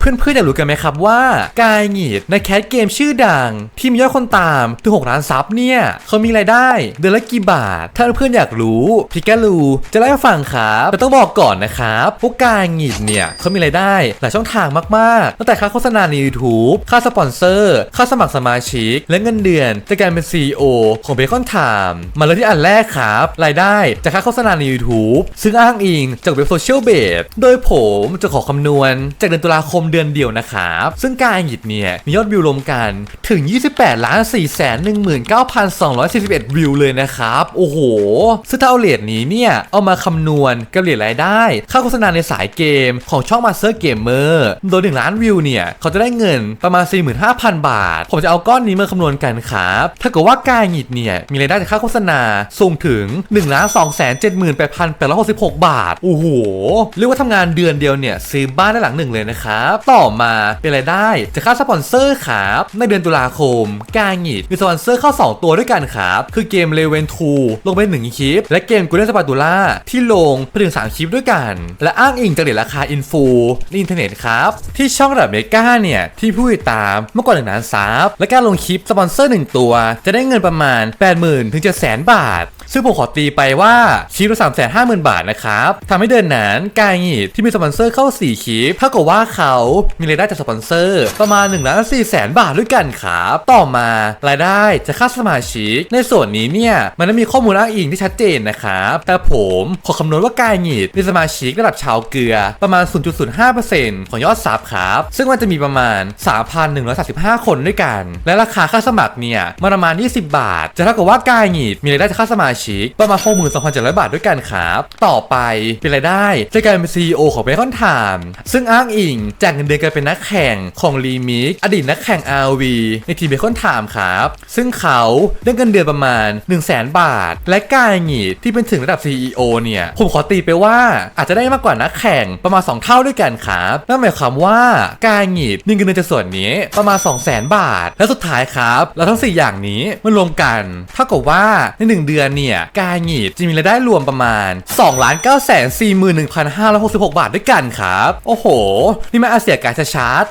เพื่อนๆอยากรู้กันไหมครับว่ากายหงีดในแคสเกมชื่อดัง ที่มียอดคนตามถึง 6 ล้านซับเนี่ย เขามีรายได้ เดือนละกี่บาท ถ้าเพื่อนๆอยากรู้พิกาลูจะเล่าให้ฟังครับแต่ต้องบอกก่อนนะครับพวกกายหงีดเนี่ยเขามีรายได้หลายช่องทางมากๆตั้งแต่ค่าโฆษณาใน YouTube ค่าสปอนเซอร์ ค่าสมัครสมาชิก และเงินเดือนจากการเป็น CEO ของเบคอนไทม์มาเลยที่อันแรกครับรายได้จากค่าโฆษณาใน YouTube ซึ่งอ้างอิงจากเว็บโซเชียลเบสโดยผมจะขอคำนวณจากเดือนตุลาคมเดือนเดียวนะครับ ซึ่งการหยิดเนี่ยมียอดวิวรวมกันถึง 28ล้าน4แสน19,241 วิวเลยนะครับ โอ้โหซึ่งถ้าเอาเหรียญนี้เนี่ย เอามาคำนวณกับเหรียญรายได้ ค่าโฆษณาในสายเกมของช่อง Master Gamer โดย 1 ล้านวิวเนี่ย เขาจะได้เงินประมาณ 45,000 บาท ผมจะเอาก้อนนี้มาคำนวณกันครับ ถ้าเกิดว่าการหยิดเนี่ย มีรายได้จากค่าโฆษณาสูงถึง1ล้าน2แสน78,866 บาท โอ้โห เรียกว่าทำงานเดือนเดียวเนี่ยซื้อบ้านได้หลังหนึ่งเลยนะครับต่อมาเป็นรายได้จากค่าสปอนเซอร์ครับในเดือนตุลาคม กาหงิดมีสปอนเซอร์เข้า 2 ตัวด้วยกันครับคือเกมเลเวนทูลงไป1คลิป และเกมกูเล่นสปาตูล่าที่ลงไปถึง 3 คลิปด้วยกัน และอ้างอิงจากเหรียญราคาอินฟูในอินเทอร์เน็ตครับที่ช่องระดับเมกาเนี่ยที่ผู้ติดตามเมื่อก่อนหนึ่งล้านซับและการลงคลิปสปอนเซอร์ 1 ตัว จะได้เงินประมาณ 80,000ถึง700,000บาท ซึ่งผมขอตีไปว่าคลิปละสามแสนห้าหมื่นบาทนะครับทำให้เดือนนั้นกายหงีดที่มีสปอนเซอร์เข้า 4คลิปเท่ากับว่าเขามีรายได้จากสปอนเซอร์ ประมาณ1ล้าน4แสนบาทด้วยกันครับ ต่อมารายได้จากค่าสมาชิก ในส่วนนี้เนี่ย มันไม่มีข้อมูลอ้างอิงที่ชัดเจนนะครับ แต่ผมขอคำนวณว่ากายหงีดมีสมาชิกระดับชาวเกลือประมาณ 0.05%ของยอดซับครับ ซึ่งมันจะมีประมาณ 3,135 คนด้วยกัน และราคาค่าสมัครเนี่ยมันประมาณ 20 บาท จะเท่ากับว่ากายหงีดมีรายได้จากค่าสมาชิก ประมาณ62,700 บาทด้วยกันครับ ต่อไปเป็นรายได้จากการเป็น CEO ของเบคอนไทม์ซึ่งอ้างอิงจากเงินเดือนการเป็นนักแข่งของลีมิกอดีตนักแข่ง RV ในทีมเบคอนไทม์ครับ ซึ่งเขาได้เงินเดือนประมาณ 1 0 0 0 0 0บาท และกายหงีดที่เป็นถึงระดับ CEO เนี่ย ผมขอตีไปว่าอาจจะได้มากกว่านักแข่งประมาณ 2 เท่าด้วยกันครับนั่นหมายความว่ากายหงีดมีเงินเดือนจากส่วนนี้ประมาณ 2 0 0 0 0 0บาท และสุดท้ายครับแล้วทั้ง 4 อย่างนี้มันรวมกันเท่ากับว่าใน 1 เดือนเนี่ยี่ยกายหงีดจะมีรายได้รวมประมาณ2 9 4 1 5 6 6 บาทด้วยกันครับ โอ้โห นี่มาอาเซียกายชาร์